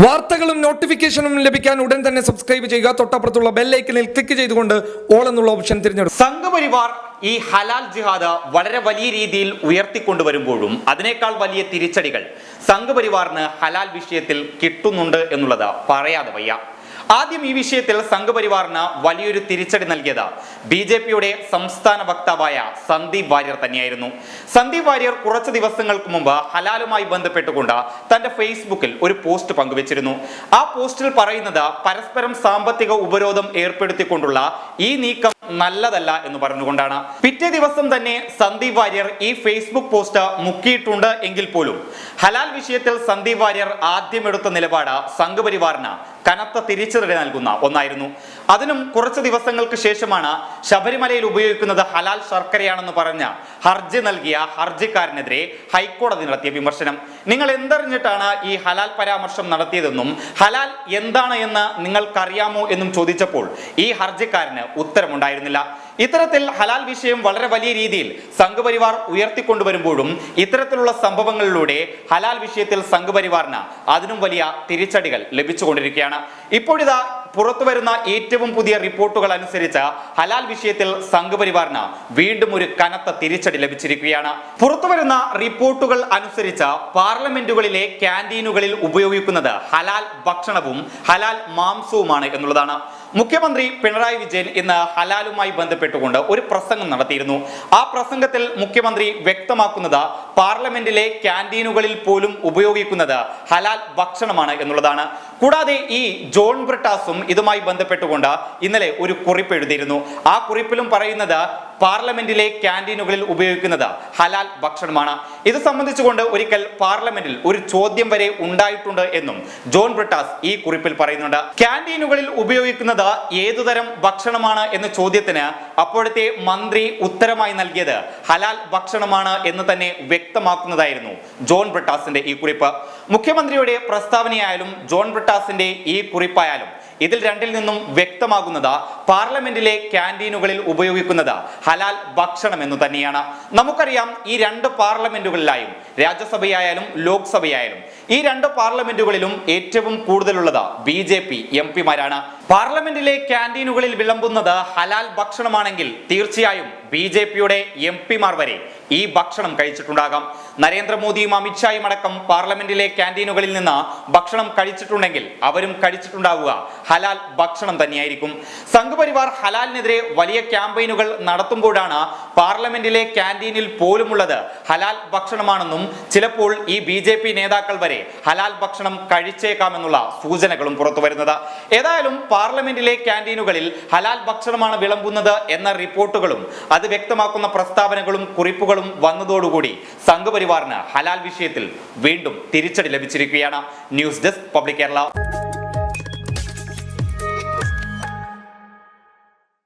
വാർത്തകളും നോട്ടിഫിക്കേഷനും ലഭിക്കാൻ ഉടൻ തന്നെ സബ്സ്ക്രൈബ് ചെയ്യുക. തൊട്ടപ്പുറത്തുള്ള ബെല്ലൈക്കനിൽ ക്ലിക്ക് ചെയ്തുകൊണ്ട് ഓൾ എന്നുള്ള ഓപ്ഷൻ തിരഞ്ഞെടുക്കും സംഘപരിവാർ ഈ ഹലാൽ ജിഹാദ് വളരെ വലിയ രീതിയിൽ ഉയർത്തിക്കൊണ്ടുവരുമ്പോഴും അതിനേക്കാൾ വലിയ തിരിച്ചടികൾ സംഘപരിവാറിന് ഹലാൽ വിഷയത്തിൽ കിട്ടുന്നുണ്ട് എന്നുള്ളത് പറയാതെ വയ്യ. ആദ്യം ഈ വിഷയത്തിൽ സംഘപരിവാറിന് വലിയൊരു തിരിച്ചടി നൽകിയത് ബി ജെ പിയുടെ സംസ്ഥാന വക്താവായ സന്ദീപ് വാര്യർ തന്നെയായിരുന്നു. സന്ദീപ് വാര്യർ കുറച്ച് ദിവസങ്ങൾക്ക് മുമ്പ് ഹലാലുമായി ബന്ധപ്പെട്ടുകൊണ്ട് തന്റെ ഫേസ്ബുക്കിൽ ഒരു പോസ്റ്റ് പങ്കുവച്ചിരുന്നു. ആ പോസ്റ്റിൽ പറയുന്നത് പരസ്പരം സാമ്പത്തിക ഉപരോധം ഏർപ്പെടുത്തിക്കൊണ്ടുള്ള ഈ നീക്കം നല്ലതല്ല എന്ന് പറഞ്ഞുകൊണ്ടാണ്. പിറ്റേ ദിവസം തന്നെ സന്ദീപ് വാര്യർ ഈ ഫേസ്ബുക്ക് പോസ്റ്റ് മുക്കിയിട്ടുണ്ട് എങ്കിൽ പോലും ഹലാൽ വിഷയത്തിൽ സന്ദീപ് വാര്യർ ആദ്യം എടുത്ത നിലപാട് സംഘപരിവാറിന് കനത്ത തിരിച്ചടി നൽകുന്ന ഒന്നായിരുന്നു. അതിനും കുറച്ച് ദിവസങ്ങൾക്ക് ശേഷമാണ് ശബരിമലയിൽ ഉപയോഗിക്കുന്നത് ഹലാൽ ശർക്കരയാണെന്ന് പറഞ്ഞ ഹർജി നൽകിയ ഹർജിക്കാരനെതിരെ ഹൈക്കോടതി നടത്തിയ വിമർശനം. നിങ്ങൾ എന്തറിഞ്ഞിട്ടാണ് ഈ ഹലാൽ പരാമർശം നടത്തിയതെന്നും ഹലാൽ എന്താണ് എന്ന് നിങ്ങൾക്കറിയാമോ എന്നും ചോദിച്ചപ്പോൾ ഈ ഹർജിക്കാരന് ഉത്തരമുണ്ടായിരുന്നില്ല. ഇത്തരത്തിൽ ഹലാൽ വിഷയം വളരെ വലിയ രീതിയിൽ സംഘപരിവാർ ഉയർത്തിക്കൊണ്ടുവരുമ്പോഴും ഇത്തരത്തിലുള്ള സംഭവങ്ങളിലൂടെ ഹലാൽ വിഷയത്തിൽ സംഘപരിവാറിന് അതിനും വലിയ തിരിച്ചടികൾ ലഭിച്ചുകൊണ്ടിരിക്കുകയാണ്. ഇപ്പോഴിതാ പുറത്തു വരുന്ന ഏറ്റവും പുതിയ റിപ്പോർട്ടുകൾ അനുസരിച്ച് ഹലാൽ വിഷയത്തിൽ സംഘപരിവാറിന് വീണ്ടും ഒരു കനത്ത തിരിച്ചടി ലഭിച്ചിരിക്കുകയാണ്. പുറത്തു വരുന്ന റിപ്പോർട്ടുകൾ അനുസരിച്ച് പാർലമെന്റുകളിലെ ക്യാന്റീനുകളിൽ ഉപയോഗിക്കുന്നത് ഹലാൽ ഭക്ഷണവും ഹലാൽ മാംസവുമാണ് എന്നുള്ളതാണ്. മുഖ്യമന്ത്രി പിണറായി വിജയൻ ഇന്ന് ഹലാലുമായി ബന്ധപ്പെട്ടുകൊണ്ട് ഒരു പ്രസംഗം നടത്തിയിരുന്നു. ആ പ്രസംഗത്തിൽ മുഖ്യമന്ത്രി വ്യക്തമാക്കുന്നത് പാർലമെന്റിലെ ക്യാന്റീനുകളിൽ പോലും ഉപയോഗിക്കുന്നത് ഹലാൽ ഭക്ഷണമാണ് എന്നുള്ളതാണ്. കൂടാതെ ഈ ജോൺ ബ്രിട്ടാസും ഇതുമായി ബന്ധപ്പെട്ടുകൊണ്ട് ഇന്നലെ ഒരു കുറിപ്പ് എഴുതിയിരുന്നു. ആ കുറിപ്പിലും പറയുന്നത് പാർലമെന്റിലെ ക്യാന്റീനുകളിൽ ഉപയോഗിക്കുന്നത് ഹലാൽ ഭക്ഷണമാണ്. ഇത് സംബന്ധിച്ചുകൊണ്ട് ഒരിക്കൽ പാർലമെന്റിൽ ഒരു ചോദ്യം വരെ ഉണ്ടായിട്ടുണ്ട് എന്നും ജോൺ ബ്രിട്ടാസ് ഈ കുറിപ്പിൽ പറയുന്നുണ്ട്. ക്യാന്റീനുകളിൽ ഉപയോഗിക്കുന്നത് ഏതുതരം ഭക്ഷണമാണ് എന്ന ചോദ്യത്തിന് അപ്പോഴത്തെ മന്ത്രി ഉത്തരമായി നൽകിയത് ഹലാൽ ഭക്ഷണമാണ് എന്ന് തന്നെ വ്യക്തമാക്കുന്നതായിരുന്നു ജോൺ ബ്രിട്ടാസിന്റെ ഈ കുറിപ്പ്. മുഖ്യമന്ത്രിയുടെ പ്രസ്താവനയായാലും ജോൺ ബ്രിട്ടാസിന്റെ ഈ കുറിപ്പായാലും ഇതിൽ രണ്ടിൽ നിന്നും വ്യക്തമാകുന്നത് പാർലമെന്റിലെ ക്യാന്റീനുകളിൽ ഉപയോഗിക്കുന്നത് ഹലാൽ ഭക്ഷണം എന്ന് തന്നെയാണ്. നമുക്കറിയാം ഈ രണ്ട് പാർലമെന്റുകളിലായും രാജ്യസഭയായാലും ലോക്സഭയായാലും ഈ രണ്ട് പാർലമെന്റുകളിലും ഏറ്റവും കൂടുതലുള്ളത് ബി ജെ പി എം പിമാരാണ്. പാർലമെന്റിലെ ക്യാന്റീനുകളിൽ വിളമ്പുന്നത് ഹലാൽ ഭക്ഷണമാണെങ്കിൽ തീർച്ചയായും ബി ജെ പിയുടെ എം പിമാർ വരെ ഈ ഭക്ഷണം കഴിച്ചിട്ടുണ്ടാകാം. നരേന്ദ്രമോദിയും അമിത്ഷായും അടക്കം പാർലമെന്റിലെ ക്യാന്റീനുകളിൽ നിന്ന് ഭക്ഷണം കഴിച്ചിട്ടുണ്ടെങ്കിൽ അവരും കഴിച്ചിട്ടുണ്ടാവുക. ഹലാൽ ഭക്ഷണം തന്നെയായിരിക്കും. സംഘപരിവാർ ഹലാലിനെതിരെ വലിയ ക്യാമ്പയിനുകൾ നടത്തുമ്പോഴാണ് പാർലമെന്റിലെ ക്യാന്റീനിൽ പോലുമുള്ളത് ഹലാൽ ഭക്ഷണമാണെന്നും ചിലപ്പോൾ ഈ ബി ജെ പി നേതാക്കൾ വരെ ഹലാൽ ഭക്ഷണം കഴിച്ചേക്കാമെന്നുള്ള സൂചനകളും പുറത്തു വരുന്നത് ഏതായാലും പാർലമെന്റിലെ ക്യാന്റീനുകളിൽ ഹലാൽ ഭക്ഷണമാണ് വിളമ്പുന്നത് എന്ന റിപ്പോർട്ടുകളും അത് വ്യക്തമാക്കുന്ന പ്രസ്താവനകളും കുറിപ്പുകളും വന്നതോടുകൂടി സംഘപരിവാറിന് ഹലാൽ വിഷയത്തിൽ വീണ്ടും തിരിച്ചടി ലഭിച്ചിരിക്കുകയാണ്. News desk public Kerala.